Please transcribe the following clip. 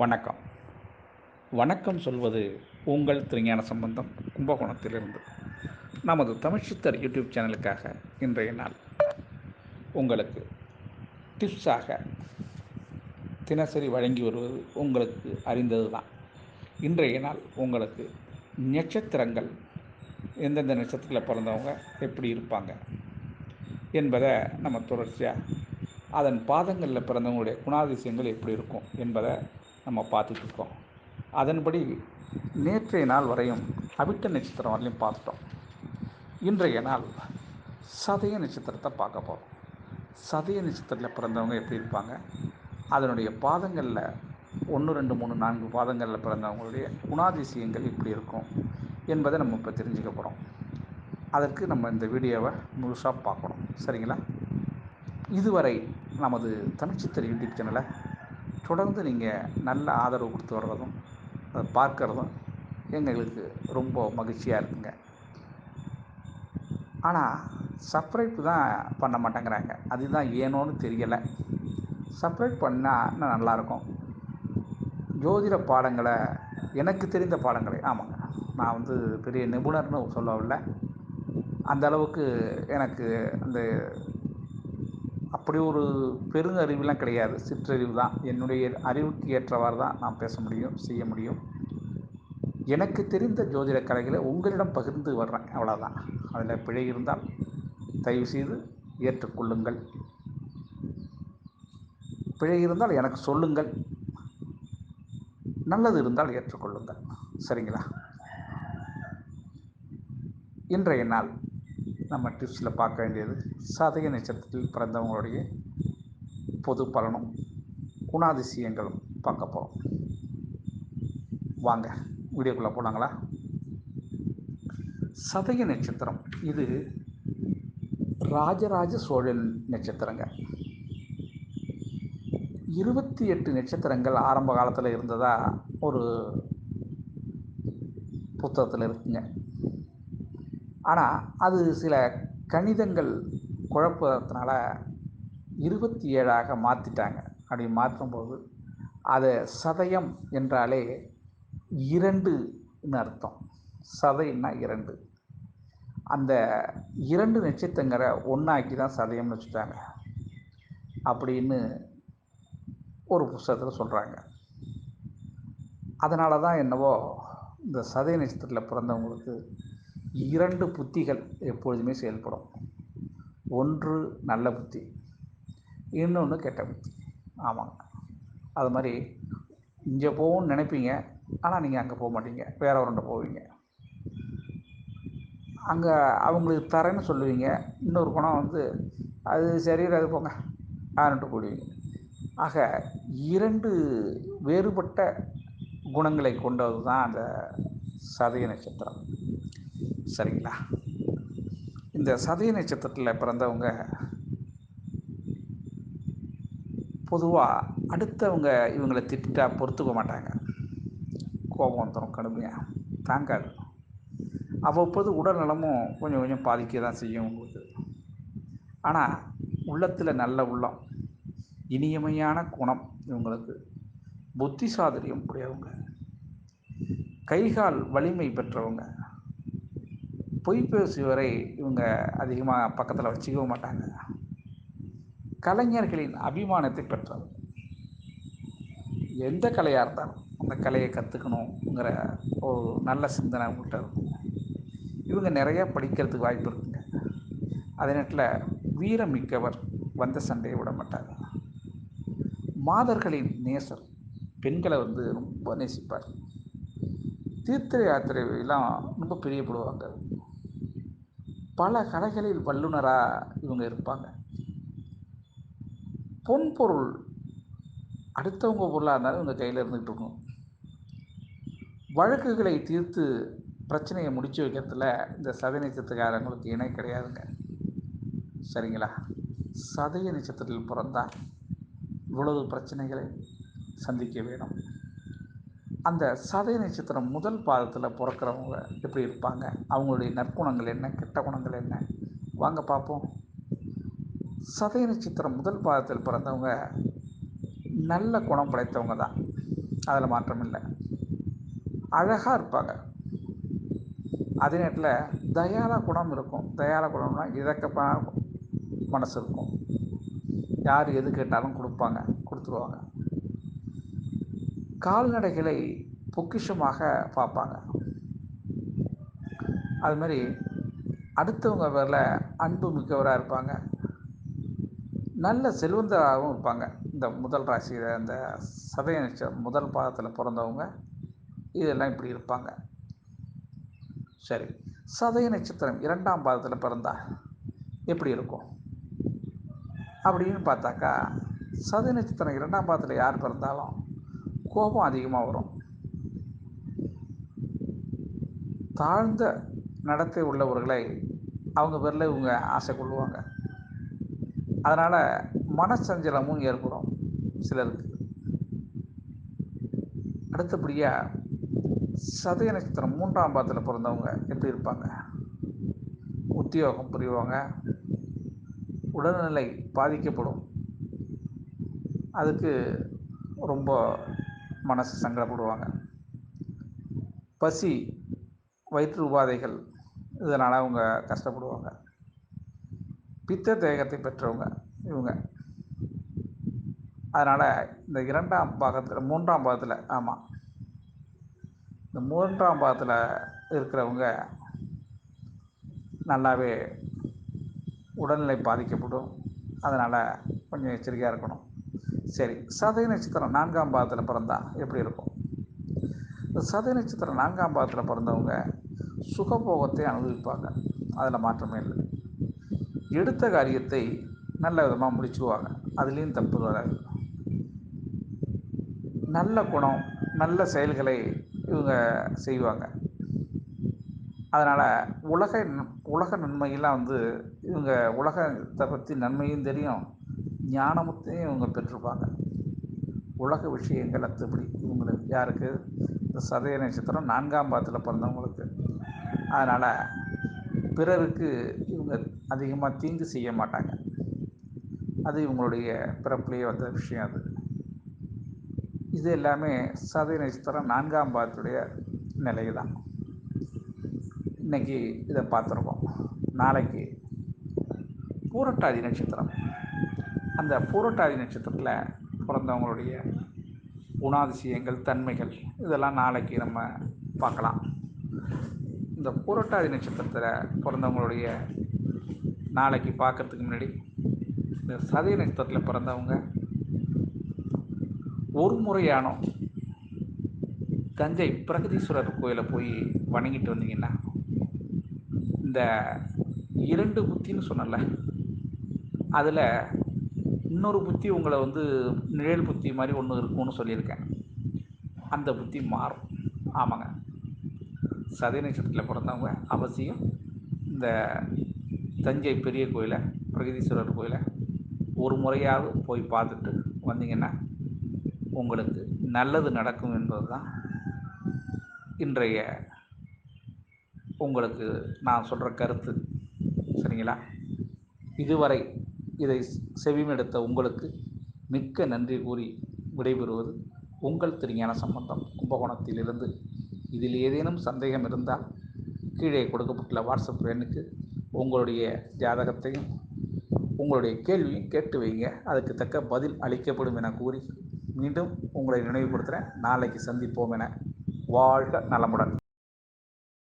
வணக்கம். வணக்கம் சொல்வது உங்கள் திருஞான சம்பந்தம் கும்பகோணத்திலிருந்து. நமது தமிழ்ச்சித்தர் யூடியூப் சேனலுக்காக இன்றைய நாள் உங்களுக்கு டிப்ஸாக தினசரி வழங்கி வருவது உங்களுக்கு அறிந்தது தான் இன்றைய நாள் உங்களுக்கு நட்சத்திரங்கள் எந்தெந்த நட்சத்திரத்தில் பிறந்தவங்க எப்படி இருப்பாங்க என்பதை நம்ம தொடர்ச்சியாக அதன் பாதங்களில் பிறந்தவங்களுடைய குணாதிசயங்கள் எப்படி இருக்கும் என்பதை நம்ம பார்த்துட்ருக்கோம். அதன்படி நேற்றைய நாள் வரையும் அவிட்ட நட்சத்திரம் வரலையும் பார்த்துட்டோம் இன்றைய நாள் சதய நட்சத்திரத்தை பார்க்க போகிறோம் சதய நட்சத்திரத்தில் பிறந்தவங்க எப்படி இருப்பாங்க? அதனுடைய பாதங்களில் ஒன்று ரெண்டு மூணு நான்கு பாதங்களில் பிறந்தவங்களுடைய குணாதிசயங்கள் எப்படி இருக்கும் என்பதை நம்ம இப்போ தெரிஞ்சுக்க போகிறோம் அதற்கு நம்ம இந்த வீடியோவை முழுசாக பார்க்கணும். சரிங்களா? இதுவரை நமது தமிழ்ச்சித்தர் யூடியூப் சேனலை தொடர்ந்து நீங்கள் நல்ல ஆதரவு கொடுத்து வர்றதும் அதை பார்க்குறதும் எங்களுக்கு ரொம்ப மகிழ்ச்சியாக இருக்குங்க. ஆனால் சப்ரைட் தான் பண்ண மாட்டேங்கிறாங்க. அதுதான் ஏனோன்னு தெரியலை. சப்ரேட் பண்ணால் இன்னும் நல்லாயிருக்கும் ஜோதிட பாடங்களை எனக்கு தெரிந்த பாடங்களை ஆமாங்க. நான் வந்து பெரிய நிபுணர்னு சொல்லவில்லை. அந்த அளவுக்கு எனக்கு அந்த அப்படி ஒரு பெருங்கறிவுலாம் கிடையாது. சிற்றறிவு தான் என்னுடைய அறிவுக்கு ஏற்றவாறு தான் நான் பேச முடியும் செய்ய முடியும். எனக்கு தெரிந்த ஜோதிட கலைகளை உங்களிடம் பகிர்ந்து வர்றேன். அவ்வளோதான் அதில் பிழை இருந்தால் தயவு செய்து ஏற்றுக்கொள்ளுங்கள். பிழை இருந்தால் எனக்கு சொல்லுங்கள். நல்லது இருந்தால் ஏற்றுக்கொள்ளுங்கள். சரிங்களா? இன்றைய நாள் நம்ம டிப்ஸில் பார்க்க வேண்டியது சதய நட்சத்திரத்தில் பிறந்தவங்களுடைய பொது பலனும் குணாதிசயங்களும் பார்க்க போகிறோம் வாங்க வீடியோக்குள்ளே போனாங்களா சதய நட்சத்திரம் இது ராஜராஜ சோழன் நட்சத்திரங்க. இருபத்தி எட்டு நட்சத்திரங்கள் ஆரம்ப காலத்தில் இருந்ததா ஒரு புத்தகத்தில் இருக்குங்க. ஆனால் அது சில கணிதங்கள் குழப்பத்தினால இருபத்தி ஏழாக மாற்றிட்டாங்க அப்படி மாற்றும்போது அதை சதயம் என்றாலே இரண்டுன்னு அர்த்தம். சதைன்னா இரண்டு. அந்த இரண்டு நட்சத்திரங்களை ஒன்றாக்கி தான் சதயம்னு வச்சுட்டாங்க. அப்படின்னு ஒரு புஸ்தகத்தில் சொல்கிறாங்க அதனால தான் என்னவோ இந்த சதய நட்சத்திரத்தில் பிறந்தவங்களுக்கு இரண்டு புத்திகள் எப்பொழுதுமே செயல்படும். ஒன்று நல்ல புத்தி இன்னொன்று கெட்ட புத்தி. ஆமாங்க. அது மாதிரி இங்கே போகும்னு நினைப்பீங்க ஆனால் நீங்கள் அங்கே போக மாட்டீங்க. வேற ஒருண்ட போவீங்க. அங்கே அவங்களுக்கு தரேன்னு சொல்லுவீங்க. இன்னொரு குணம் வந்து அது சரி அது போங்க. ஆனுட்டு போடுவீங்க? ஆக இரண்டு வேறுபட்ட குணங்களை கொண்டது தான் அந்த சதய நட்சத்திரம். சரிங்களா? இந்த சதய நட்சத்திரத்தில் பிறந்தவங்க பொதுவாக அடுத்தவங்க இவங்களை திட்டா பொறுத்துக்க மாட்டாங்க. கோபம் வந்துடும் கடுமையாக தாங்காது. அவ்வப்போது உடல் நலமும் கொஞ்சம் கொஞ்சம் பாதிக்க தான் செய்யும் உங்களுக்கு. ஆனால் உள்ளத்தில் நல்ல உள்ளம் இனியமையான குணம் இவங்களுக்கு. புத்தி சாதுரியம் உடையவங்க கைகால் வலிமை பெற்றவங்க. பொய் பேசுவரை இவங்க அதிகமாக பக்கத்தில் வச்சுக்கவும் மாட்டாங்க. கலைஞர்களின் அபிமானத்தை பெற்றவர். எந்த கலையாக இருந்தாலும் அந்த கலையை கற்றுக்கணுங்கிற ஒரு நல்ல சிந்தனை அவங்கள்ட்ட இருக்கும். இவங்க நிறையா படிக்கிறதுக்கு வாய்ப்பு இருக்குங்க. அதே நேரத்தில் வீரமிக்கவர் வந்த சண்டையை விட மாட்டாங்க மாதர்களின் நேசர் பெண்களை வந்து ரொம்ப நேசிப்பார். தீர்த்த யாத்திரையெல்லாம் ரொம்ப பிரியப்படுவாங்க. பல கலைகளில் வல்லுநராக இவங்க இருப்பாங்க. பொன் பொருள் அடுத்தவங்க பொருளாக இருந்தாலும் இவங்க கையில் இருந்துகிட்டு இருக்கும். வழக்குகளை தீர்த்து பிரச்சனையை முடிச்சு வைக்கிறதுல இந்த சதய நட்சத்திரக்காரங்களுக்கு இணை கிடையாதுங்க. சரிங்களா? சதய நட்சத்திரத்தில் பிறந்தால் இவ்வளவு பிரச்சனைகளை சந்திக்க வேணும். அந்த சதய நட்சத்திரம் முதல் பாதத்தில் பிறக்கிறவங்க எப்படி இருப்பாங்க? அவங்களுடைய நற்குணங்கள் என்ன? கெட்ட குணங்கள் என்ன? வாங்க பார்ப்போம் சதய நட்சத்திரம் முதல் பாதத்தில் பிறந்தவங்க நல்ல குணம் படைத்தவங்க தான். அதில் மாற்றம் இல்லை. அழகாக இருப்பாங்க. அதே நேரத்தில் தயால குணம் இருக்கும். தயால குணம்னா இறக்கப்பான மனசு இருக்கும். யார் எது கேட்டாலும் கொடுப்பாங்க. கொடுத்துருவாங்க. கால்நடைகளை பொக்கிஷமாக பார்ப்பாங்க. அது மாதிரி அடுத்தவங்க வரல அன்பு மிக்கவராக இருப்பாங்க. நல்ல செல்வந்தராகவும் இருப்பாங்க. இந்த முதல் ராசியில் இந்த சதய நட்சத்திரம் முதல் பாதத்தில் பிறந்தவங்க இதெல்லாம் இப்படி இருப்பாங்க. சரி சதய நட்சத்திரம் இரண்டாம் பாதத்தில் பிறந்தா எப்படி இருக்கும்? அப்படின்னு பார்த்தாக்கா சதய நட்சத்திரம் இரண்டாம் பாதத்தில் யார் பிறந்தாலும் கோபம் அதிகமாக வரும். தாழ்ந்த நடத்தை உள்ளவர்களை அவங்க பேரில் இவங்க ஆசை கொள்ளுவாங்க. அதனால் மனசஞ்சலமும் ஏற்படும் சிலருக்கு. அடுத்தபடியாக சதய நட்சத்திரம் மூன்றாம் பாதத்தில் பிறந்தவங்க எப்படி இருப்பாங்க? உத்தியோகம் புரிவாங்க. உடல்நிலை பாதிக்கப்படும். அதுக்கு ரொம்ப மனசு சங்கடப்படுவாங்க. பசி வயிற்று உபாதைகள் இதனால் அவங்க கஷ்டப்படுவாங்க. பித்த தேகத்தை பெற்றவங்க இவங்க. அதனால் இந்த இரண்டாம் பாகத்தில் மூன்றாம் பாகத்தில் ஆமாம் இந்த மூன்றாம் பாகத்தில் இருக்கிறவங்க நல்லாவே உடல்நிலை பாதிக்கப்படும். அதனால் கொஞ்சம் எச்சரிக்கையாக இருக்கணும். சரி சதய நட்சத்திரம் நான்காம் பாதத்தில் பிறந்தா எப்படி இருக்கும்? சதய நட்சத்திரம் நான்காம் பாதத்தில் பிறந்தவங்க சுகபோகத்தை அனுபவிப்பாங்க. அதில் மாற்றமே இல்லை. எடுத்த காரியத்தை நல்ல விதமாக முடிச்சுக்குவாங்க. அதுலேயும் தப்பு வராது. நல்ல குணம் நல்ல செயல்களை இவங்க செய்வாங்க. அதனால் உலக உலக நன்மையெல்லாம் வந்து இவங்க உலகத்தை பற்றி நன்மையும் தெரியும் ஞானமத்தையும் இவங்க பெற்றிருப்பாங்க. உலக விஷயங்கள் அத்துப்படி இவங்களுக்கு யாருக்கு? இந்த சதய நட்சத்திரம் நான்காம் பாதத்தில் பிறந்தவங்களுக்கு. அதனால் பிறருக்கு இவங்க அதிகமாக தீங்கு செய்ய மாட்டாங்க. அது இவங்களுடைய பிறப்புலேயே வந்த விஷயம் அது. இது எல்லாமே சதய நட்சத்திரம் நான்காம் பாதத்துடைய நிலை தான் இன்றைக்கி இதை பார்த்துருக்கோம். நாளைக்கு பூரட்டாதி நட்சத்திரம். அந்த பூரட்டாதி நட்சத்திரத்தில் பிறந்தவங்களுடைய குணாதிசயங்கள் தன்மைகள் இதெல்லாம் நாளைக்கு நம்ம பார்க்கலாம். இந்த பூரட்டாதி நட்சத்திரத்தில் பிறந்தவங்களுடைய நாளைக்கு பார்க்கறதுக்கு முன்னாடி இந்த சதய நட்சத்திரத்தில் பிறந்தவங்க ஒரு முறையானோ தஞ்சை பிரகதீஸ்வரர் கோயிலை போய் வணங்கிட்டு வந்தீங்கன்னா இந்த இரண்டு புத்தின்னு சொன்னல அதில் இன்னொரு புத்தி உங்களை வந்து நிழல் புத்தி மாதிரி ஒன்று இருக்கும்னு சொல்லியிருக்கேன். அந்த புத்தி மாறும். ஆமாங்க. சதய நட்சத்திரத்தில் பிறந்தவங்க அவசியம் இந்த தஞ்சை பெரிய கோயிலை பிரகதீஸ்வரர் கோயிலை ஒரு முறையாவது போய் பார்த்துட்டு வந்தீங்கன்னா உங்களுக்கு நல்லது நடக்கும் என்பது தான் இன்றைய உங்களுக்கு நான் சொல்கிற கருத்து. சரிங்களா? இதுவரை இதை செவிமெடுத்த உங்களுக்கு மிக்க நன்றி கூறி விடைபெறுவது உங்கள் திருஞான சம்பந்தம். கும்பகோணத்திலிருந்து இதில் ஏதேனும் சந்தேகம் இருந்தால் கீழே கொடுக்கப்பட்டுள்ள வாட்ஸ்அப் எண்ணுக்கு உங்களுடைய ஜாதகத்தையும் உங்களுடைய கேள்வியும் கேட்டு வைங்க. அதுக்கு தக்க பதில் அளிக்கப்படும் என கூறி மீண்டும் உங்களை நினைவுபடுத்துகிறேன் நாளைக்கு சந்திப்போம் என வாழ்க நலமுடன்.